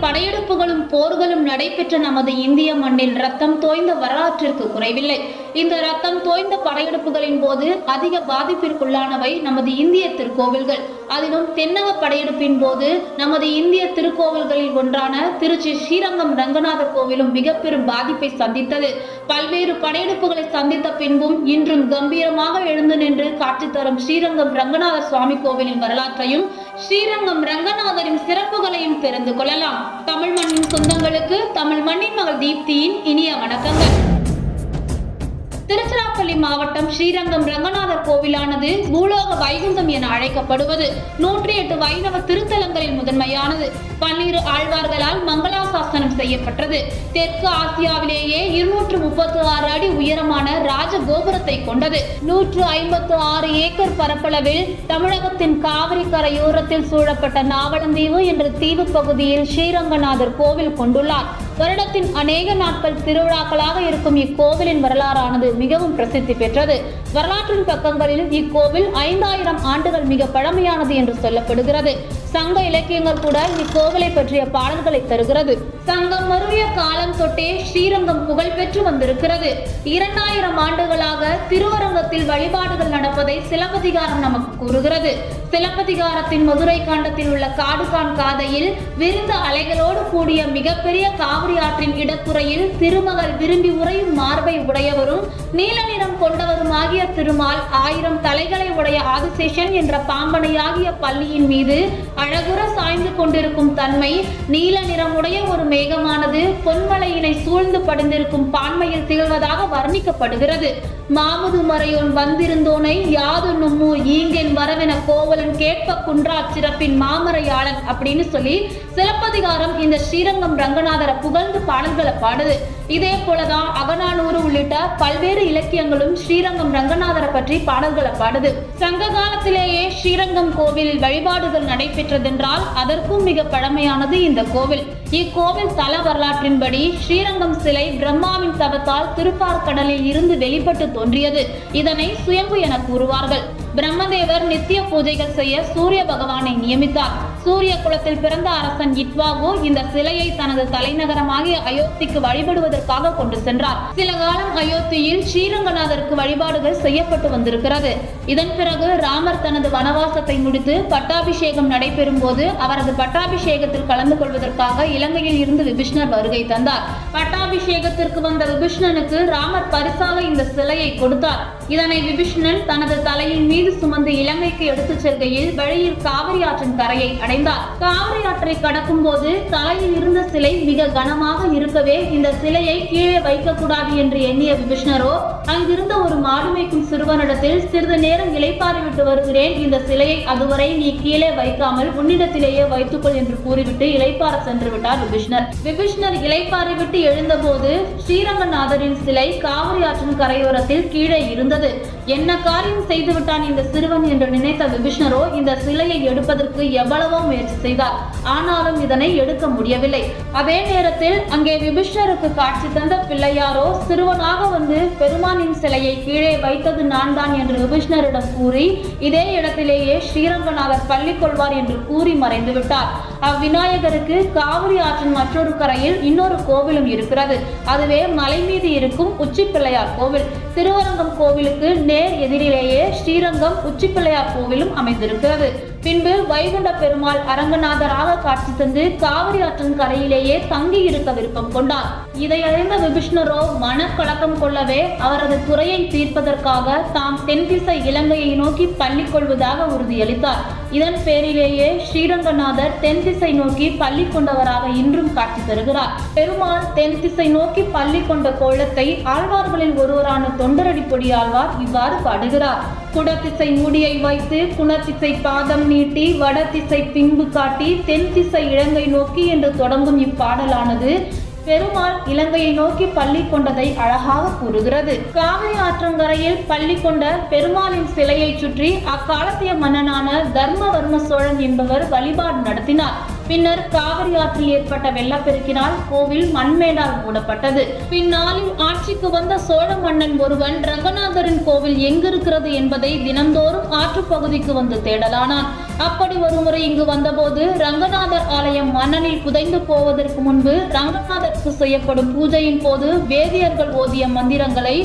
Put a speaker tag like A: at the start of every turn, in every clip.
A: படையெடுப்புகளும் போர்களும் நடைபெற்ற நமது இந்திய மண்ணில் ரத்தம் தோய்ந்த வரலாற்றிற்கு குறைவில்லை. இந்த ரத்தம் தோய்ந்த படையெடுப்புகளின் போது அதிக பாதிப்பிற்குள்ளானவை நமது இந்திய திருக்கோவில்கள். அதிலும் தென்னக படையெடுப்பின் போது நமது இந்திய திருக்கோவில்களில் ஒன்றான திருச்சி ஸ்ரீரங்கம் ரங்கநாதர் கோவிலும் மிக பெரும் பாதிப்பை சந்தித்தது. பல்வேறு படையெடுப்புகளை சந்தித்த பின்பும் இன்றும் கம்பீரமாக எழுந்து நின்று காட்சி தரும் ஸ்ரீரங்கம் ரங்கநாதர் சுவாமி கோவிலின் வரலாற்றையும் ஸ்ரீரங்கம் ரங்கநாதரின் சிறப்புகளையும் தெரிந்து கொள்ளலாம். தமிழ் மண்ணின் சொந்தங்களுக்கு தமிழ் மண்ணின் மகள் தீப்தியின் இனிய வணக்கங்கள். திருச்சிராப்பள்ளி மாவட்டம் ஸ்ரீரங்கம் ரங்கநாதர் கோவிலானது பூலோக வைகுந்தம் என அழைக்கப்படுவது. நூற்றி எட்டு வைணவ திருத்தலங்களில் முதன்மையானது. பன்னிரு ஆழ்வார்களால் மங்களாசாசனம் செய்யப்பட்டது. தெற்கு ஆசியாவிலேயே இருநூற்று முப்பத்தி ஆறு அடி உயரமான ராஜ கோபுரத்தை கொண்டது. நூற்று ஐம்பத்து ஆறு ஏக்கர் பரப்பளவில் தமிழகத்தின் காவிரி கரையோரத்தில் சூழப்பட்ட நாவலந்தீவு என்ற தீவு பகுதியில் ஸ்ரீரங்கநாதர் கோவில் கொண்டுள்ளார். வருடத்தின் அநேக நாட்கள் திருவிழாக்களாக இருக்கும் இக்கோவிலின் வரலாறானது மிகவும் பிரசித்தி பெற்றது. வரலாற்றின் பக்கங்களில் இக்கோவில் ஐந்தாயிரம் ஆண்டுகள் மிக பழமையானது என்று சொல்லப்படுகிறது. சங்க இலக்கியங்கள் கூட இக்கோவிலை பற்றிய பாடல்களை தருகிறது. சங்கம் மருவிய காலம் தொட்டே ஸ்ரீரங்கம் புகழ் பெற்று வந்திருக்கிறது. இரண்டாயிரம் ஆண்டுகளாக திருவரங்கத்தில் வழிபாடுகள் நடப்பதை சிலப்பதிகாரம் நமக்கு கூறுகிறது. சிலப்பதிகாரத்தின் மதுரை காண்டத்தில் உள்ள காடுகான் காதையில் விருந்த அலைகளோடு கூடிய மிகப்பெரிய காவிரி ஆற்றின் இடத்துறையில் திருமகள் விரும்பி உறையும் மார்பை உடையவரும் நீல நிறம் கொண்டவருமாகிய திருமால் ஆயிரம் தலைகளை உடைய ஆதிசேஷன் என்ற பாம்பனையாகிய பள்ளியின் மீது அழகுற சாய்ந்து கொண்டிருக்கும் தன்மை நீல நிறமுடைய ஒரு மேகமானது பொன்மலையினை சூழ்ந்து படிந்திருக்கும் பான்மையில் திகழ்வதாக வர்ணிக்கப்படுகிறது. மாமுது மறையோன் வந்திருந்தோனை யாது நும்மு ஈங்கென் வரவென கோவலன் கேட்ப குன்றா சிறப்பின் மாமரையாளன் அப்படின்னு சொல்லி சிலப்பதிகாரம் இந்த ஸ்ரீரங்கம் ரங்கநாதரை புகழ்ந்து பாடல்களை பாடுது. இதே போலதான் அகநானூறு உள்ளிட்ட பல்வேறு இலக்கியங்களும் ஸ்ரீரங்கம் ரங்கநாதரை பற்றி பாடல்களை பாடுது. சங்க காலத்திலேயே ஸ்ரீரங்கம் கோவிலில் வழிபாடுகள் நடைபெற்றதென்றால் அதற்கும் மிக பழமையானது இந்த கோவில். இக்கோவில் தல வரலாற்றின்படி ஸ்ரீரங்கம் சிலை பிரம்மாவின் தவத்தால் திருப்பார்கடலில் இருந்து வெளிப்பட்டு தோன்றியது. இதனை சுயம்பு என கூறுவார்கள். பிரம்மதேவர் நித்திய பூஜைகள் செய்ய சூரிய பகவானை நியமித்தார். சூரிய குலத்தில் பிறந்த அரசன் இட்வாகு இந்த சிலையை தனது தலைநகரமாகிய அயோத்திக்கு வழிபடுவதற்காக கொண்டு சென்றார். சில காலம் அயோத்தியில் ஸ்ரீரங்கநாதருக்கு வழிபாடுகள் செய்யப்பட்டு வந்திருக்கிறது. இதன் பிறகு ராமர் தனது வனவாசத்தை முடித்து பட்டாபிஷேகம் நடைபெறும் போது அவரது பட்டாபிஷேகத்தில் கலந்து கொள்வதற்காக இலங்கையில் இருந்து விபிஷ்ணர் வருகை தந்தார். பட்டாபிஷேகத்திற்கு வந்த விபிஷ்ணனுக்கு ராமர் பரிசாக இந்த சிலையை கொடுத்தார். இதனை விபிஷ்ணன் தனது தலையின் மீது சுமந்து இலங்கைக்கு எடுத்துச் செல்கையில் வழியில் காவிரி ஆற்றின் கரையை அடைந்தார். காவிரி ஆற்றை கடக்கும் போது தலையில் இருந்த சிலை மிக கனமாக இருக்கவே இந்த சிலையை கீழே வைக்கக்கூடாது என்று எண்ணிய விபிஷ்ணரோ அங்கிருந்த ஒரு மாடு சிறுவனிடத்தில் சிறிது நேரம் இளைப்பாரி விட்டு வருகிறேன். இந்த சிலையை அதுவரை நீ கீழே வைக்காமல் உன்னிடத்திலேயே வைத்துக்கொள் என்று கூறிவிட்டு இளைப்பாற சென்று விட்டார் விபிஷ்ணர். விபிஷ்ணர் இலைப்பாறை விட்டு எழுந்தபோது ஸ்ரீரங்கநாதரின் சிலை காவிரி ஆற்றின் கரையோரத்தில் கீழே இருந்தது. என்ன காரியம் செய்து விட்டான் இந்த சிறுவன் என்று நினைத்த விபீஷ்ணரோ இந்த சிலையை எடுப்பதற்கு எவ்வளவோ முயற்சி செய்தார். ஆனாலும் இதனை எடுக்க முடியவில்லை. அதே நேரத்தில் அங்கே விபீஷ்ணருக்கு காட்சி தந்த பிள்ளையாரோ சிறுவனாக வந்து பெருமானின் சிலையை கீழே வைத்தது நான் தான் என்று விபீஷ்ணரிடம் கூறி இதே இடத்திலேயே ஸ்ரீரங்கநாதர் பள்ளி கொள்வார் என்று கூறி மறைந்து விட்டார். அவ்விநாயகருக்கு காவிரி ஆற்றின் மற்றொரு கரையில் இன்னொரு கோவிலும் இருக்கிறது. அதுவே மலை மீது இருக்கும் உச்சி பிள்ளையார் கோவில். திருவரங்கம் கோவிலுக்கு நேர் எதிரிலேயே ஸ்ரீரங்கம் உச்சிப்பிள்ளையார் கோவிலும் அமைந்திருக்கிறது. பின்பு வைகுண்ட பெருமாள் அரங்கநாதராக காட்சி தந்து காவிரி ஆற்றின் கரையிலேயே தங்கி இருக்க விருப்பம் கொண்டார். இதை அறிந்த விபிஷ்ணரோ மனக்கலக்கம் கொள்ளவே அவரது துறையை தீர்ப்பதற்காக தாம் தென் திசை இலங்கையை நோக்கி பள்ளி கொள்வதாக உறுதியளித்தார். இதன் பேரிலேயே ஸ்ரீரங்கநாதர் தென் திசை நோக்கி பள்ளி கொண்டவராக இன்றும் காட்சி தருகிறார். பெருமாள் தென் திசை நோக்கி பள்ளி கொண்ட கோலத்தை ஆழ்வார்களில் ஒருவரான தொண்டரடிப்பொடி ஆழ்வார் இவ்வாறு பாடுகிறார். குடத்திசை முடியை வைத்து குணத்திசை பாதம் நீட்டி வடதிசை பின்பு காட்டி தென் திசை இலங்கை நோக்கி என்று தொடங்கும் இப்பாடலானது பெருமாள் இலங்கையை நோக்கி பள்ளி கொண்டதை அழகாக கூறுகிறது. காவிரி ஆற்றங்கரையில் பள்ளி கொண்ட பெருமாளின் சிலையை சுற்றி அக்காலத்திய மன்னனான தர்மவர்ம சோழன் என்பவர் வழிபாடு நடத்தினார். பின்னர் காவிரி ஆற்றில் ஏற்பட்ட வெள்ளப்பெருக்கினால் கோவில் மண்மேடால் மூடப்பட்டது. பின்னாளில் ஆட்சிக்கு வந்த சோழ மன்னன் ஒருவன் ரங்கநாதரின் கோவில் எங்கிருக்கிறது என்பதை தினந்தோறும் ஆற்றுப்பகுதிக்கு வந்து தேடலானான். அப்படி ஒருமுறை இங்கு வந்தபோது ரங்கநாதர் ஆலயம் மன்னனில் புதைந்து போவதற்கு முன்பு ரங்கநாதருக்கு செய்யப்படும் பூஜையின் போது வேதியர்கள் ஓதிய மந்திரங்களை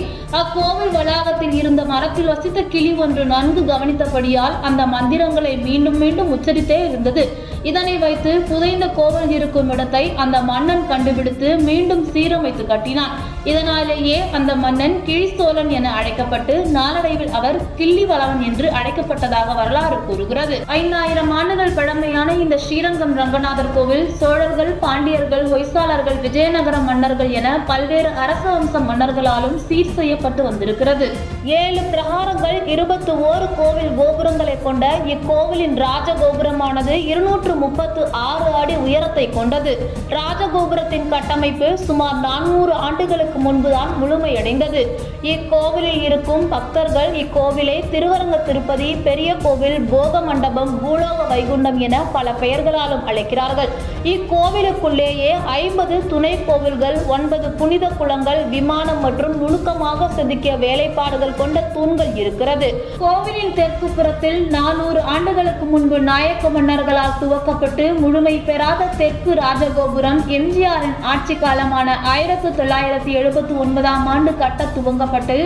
A: அக்கோவில் வளாகத்தில் இருந்த மரத்தில் வசித்த கிளி ஒன்று நன்கு கவனித்தபடியால் அந்த மந்திரங்களை மீண்டும் மீண்டும் உச்சரித்தே இருந்தது. இதனை வைத்து புதைந்த கோவில் இருக்கும் இடத்தை அந்த மன்னன் கண்டுபிடித்து மீண்டும் சீரமைத்து கட்டினான். இதனாலேயே அந்த மன்னன் கிழிசோழன் என அழைக்கப்பட்டு நாளடைவில் அவர் கிள்ளி வளவன் என்று அழைக்கப்பட்டதாக வரலாறு கூறுகிறது. ஐந்தாயிரம் ஆண்டுகள் பழமையான இந்த ஸ்ரீரங்கம் ரங்கநாதர் கோவில் சோழர்கள் பாண்டியர்கள் ஹொய்சாளர்கள் விஜயநகர மன்னர்கள் என பல்வேறு அரச வம்ச மன்னர்களாலும் சீர் செய்யப்பட்டு வந்திருக்கிறது. ஏழு பிரகாரங்கள் இருபத்தி ஓரு கோவில் கோபுரங்களை கொண்ட இக்கோவிலின் ராஜ கோபுரமானது இருநூற்று நூற்று முப்பத்து ஆறு அடி உயரத்தை கொண்டது. ராஜகோபுரத்தின் கட்டமைப்பு சுமார் நானூறு ஆண்டுகளுக்கு முன்புதான் முழுமையடைந்தது. இக்கோவிலில் இருக்கும் பக்தர்கள் இக்கோவிலை திருவரங்க திருப்பதி பெரிய கோவில் போக மண்டபம் பூலோக வைகுண்டம் என பல பெயர்களாலும் அழைக்கிறார்கள். இக்கோவிலுக்குள்ளேயே ஐம்பது துணை கோவில்கள் ஒன்பது புனித குளங்கள் விமானம் மற்றும் நுணுக்கமாக செதுக்கிய வேலைப்பாடுகள் கொண்ட தூண்கள் இருக்கிறது. கோவிலின் தெற்கு புறத்தில் நானூறு ஆண்டுகளுக்கு முன்பு நாயக்க மன்னர்களால் துவக்கப்பட்டு முழுமை பெறாத தெற்கு ராஜகோபுரம் எம்ஜிஆரின் ஆட்சி காலமான ஆயிரத்தி தொள்ளாயிரத்தி எழுபத்தி ஒன்பதாம் ஆண்டு கட்ட துவங்கப்பட்டு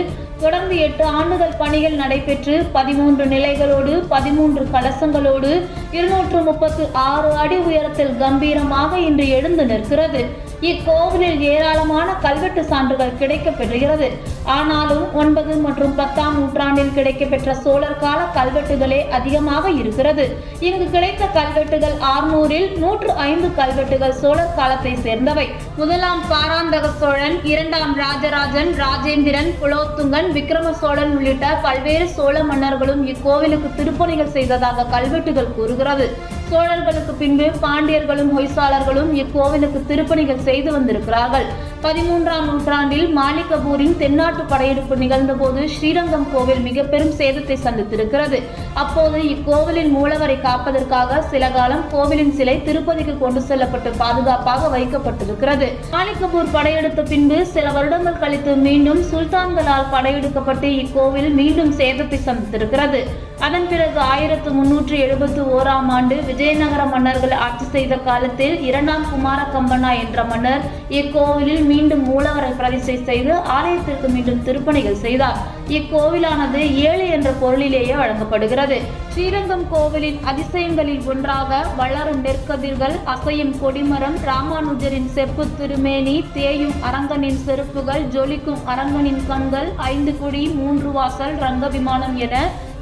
A: தொடர்ந்து எட்டு ஆண்டுகள் பணிகள் நடைபெற்று பதிமூன்று நிலைகளோடு பதிமூன்று கலசங்களோடு இருநூற்று முப்பத்து ஆறு அடி உயரத்தில் கம்பீரமாக இன்று எழுந்து நிற்கிறது. இக்கோவிலில் ஏராளமான கல்வெட்டு சான்றுகள் கிடைக்க பெறுகிறது ஆனாலும் ஒன்பது மற்றும் பத்தாம் நூற்றாண்டில் கிடைக்கப்பெற்ற சோழர் கால கல்வெட்டுகளே அதிகமாக இருக்கிறது. இங்கு கிடைத்த கல்வெட்டுகள் ஆறுநூறில் நூற்று ஐந்து கல்வெட்டுகள் சோழர் காலத்தை சேர்ந்தவை. முதலாம் பாராந்தக சோழன் இரண்டாம் ராஜராஜன் ராஜேந்திரன் குலோத்துங்கன் விக்ரம சோழன் உள்ளிட்ட பல்வேறு சோழ மன்னர்களும் இக்கோவிலுக்கு திருப்பணிகள் செய்ததாக கல்வெட்டுகள் கூறுகிறது. சோழர்களுக்கு பின்பு பாண்டியர்களும் ஹொய்சாளர்களும் இக்கோவிலுக்கு திருப்பணிகள் செய்து வந்திருக்கிறார்கள். பதிமூன்றாம் நூற்றாண்டில் மாலிகபூரின் தென்னாட்டு படையெடுப்பு நிகழ்ந்தபோது ஸ்ரீரங்கம் கோவில் மிக பெரும் சேதத்தை சந்தித்திருக்கிறது. அப்போது இக்கோவிலின் மூலவரை காப்பதற்காக சில காலம் கோவிலின் சிலை திருப்பதிக்கு கொண்டு செல்லப்பட்டு பாதுகாப்பாக வைக்கப்பட்டிருக்கிறது. மாலிகபூர் படையெடுத்த பின்பு சில வருடங்கள் கழித்து மீண்டும் சுல்தான்களால் படையெடுக்கப்பட்டு இக்கோவில் மீண்டும் சேதத்தை சந்தித்திருக்கிறது. அதன் பிறகு ஆயிரத்து முன்னூற்றி எழுபத்தி ஓராம் ஆண்டு விஜயநகர மன்னர்கள் ஆட்சி செய்த காலத்தில் இரண்டாம் குமார கம்பனா என்ற மன்னர் இக்கோவிலில் மீண்டும் மூலவரை பிரதிஷ்டை செய்து ஆலயத்திற்கு மீண்டும் திருப்பணிகள் செய்தார். இக்கோவிலானது ஏழு என்ற பொருளிலேயே வழங்கப்படுகிறது. ஸ்ரீரங்கம் கோவிலின் அதிசயங்களில் ஒன்றாக வளரும் நெற்கதிர்கள் அசையும் கொடிமரம் ராமானுஜரின் செப்பு திருமேனி தேயும் அரங்கனின் செருப்புகள் ஜொலிக்கும் அரங்கனின் கண்கள் ஐந்து குடி மூன்று வாசல் ரங்க விமானம் என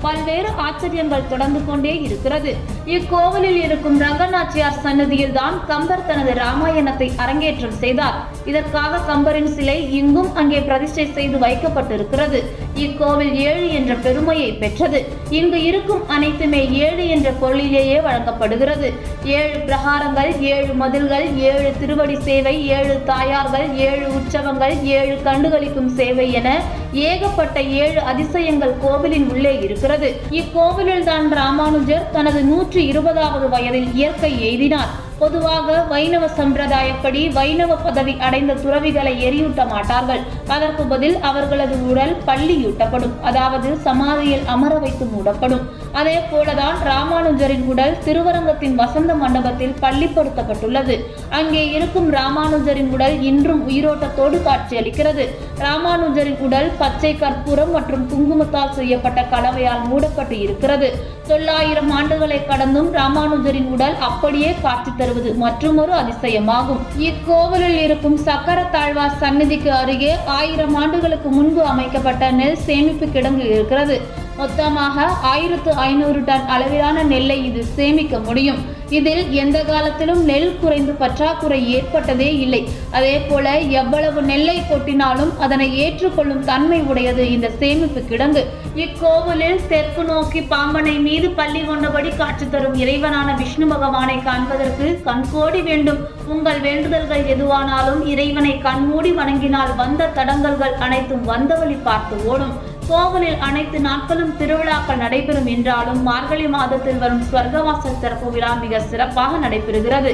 A: பல்வேறு ஆச்சரியங்கள் தொடர்ந்து கொண்டே இருக்கிறது. இக்கோவிலில் இருக்கும் ரங்கநாச்சியார் சன்னதியில் தான் கம்பர் தனது ராமாயணத்தை அரங்கேற்றம் செய்தார். இதற்காக கம்பரின் சிலை இங்கும் அங்கே பிரதிஷ்டை செய்து வைக்கப்பட்டிருக்கிறது. இக்கோவில் ஏழு என்ற பெருமையை பெற்றது. இங்கு இருக்கும் அனைத்துமே ஏழு என்ற பொருளிலேயே வழங்கப்படுகிறது. ஏழு பிரகாரங்கள் ஏழு மதில்கள் ஏழு திருவடி சேவை ஏழு தாயார்கள் ஏழு உற்சவங்கள் ஏழு கண்டுகளிக்கும் சேவை என ஏகப்பட்ட ஏழு அதிசயங்கள் கோவிலின் உள்ளே இருக்கிறது. இக்கோவிலில் தான் ராமானுஜர் தனது நூற்றி இருபதாவது வயதில் இயற்கை எய்தினார். பொதுவாக வைணவ சம்பிரதாயப்படி வைணவ பதவி அடைந்த துறவிகளை எரியூட்ட மாட்டார்கள். அதற்கு பதில் அவர்களது உடல் பள்ளியூட்டப்படும். அதாவது சமாதியில் அமர வைத்து மூடப்படும். அதே போலதான் ராமானுஜரின் உடல் திருவரங்கத்தின் வசந்த மண்டபத்தில் பள்ளிப்படுத்தப்பட்டுள்ளது. அங்கே இருக்கும் ராமானுஜரின் உடல் இன்றும் உயிரோட்டத்தோடு காட்சியளிக்கிறது. ராமானுஜரின் உடல் பச்சை கற்பூரம் மற்றும் குங்குமத்தால் செய்யப்பட்ட கலவையால் மூடப்பட்டு இருக்கிறது. தொள்ளாயிரம் ஆண்டுகளை கடந்தும் ராமானுஜரின் உடல் அப்படியே காட்சி தருவது மற்றொரு அதிசயமாகும். இக்கோவிலில் இருக்கும் சக்கர தாழ்வார் சந்நிதிக்கு அருகே ஆயிரம் ஆண்டுகளுக்கு முன்பு அமைக்கப்பட்ட நெல் சேமிப்பு கிடங்கு இருக்கிறது. மொத்தமாக ஆயிரத்து ஐநூறு டன் அளவிலான நெல்லை இது சேமிக்க முடியும். இதில் எந்த காலத்திலும் நெல் குறைந்து பற்றாக்குறை ஏற்பட்டதே இல்லை. அதே போல எவ்வளவு நெல்லை கொட்டினாலும் அதனை ஏற்றுக்கொள்ளும் தன்மை உடையது இந்த சேமிப்பு கிடங்கு. இக்கோவிலில் தெற்கு நோக்கி பாம்பனை மீது பள்ளி கொண்டபடி காட்சி தரும் இறைவனான விஷ்ணு பகவானை காண்பதற்கு கண்கோடி வேண்டும். உங்கள் வேண்டுதல்கள் எதுவானாலும் இறைவனை கண்மூடி வணங்கினால் வந்த தடங்கல்கள் அனைத்தும் வந்தவழி பார்த்து ஓடும். கோவிலில் அனைத்து நாட்களும் திருவிழாக்கள் நடைபெறும் என்றாலும் மார்கழி மாதத்தில் வரும் ஸ்வர்க்கவாசல் திறப்பு விழா மிக சிறப்பாக நடைபெறுகிறது.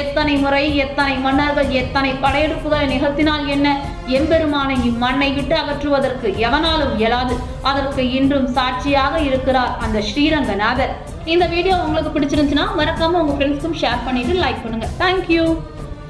A: எத்தனை முறை எத்தனை மன்னர்கள் எத்தனை படையெடுப்புகளை நிகழ்த்தினால் என்ன? எம்பெருமானை இம்மண்ணை விட்டு அகற்றுவதற்கு எவனாலும் இயலாது. அதற்கு இன்றும் சாட்சியாக இருக்கிறார் அந்த ஸ்ரீரங்கநாதர். இந்த வீடியோ உங்களுக்கு பிடிச்சிருந்துச்சுன்னா மறக்காம உங்க ஃப்ரெண்ட்ஸ்க்கும் ஷேர் பண்ணிட்டு லைக் பண்ணுங்க. தேங்க்யூ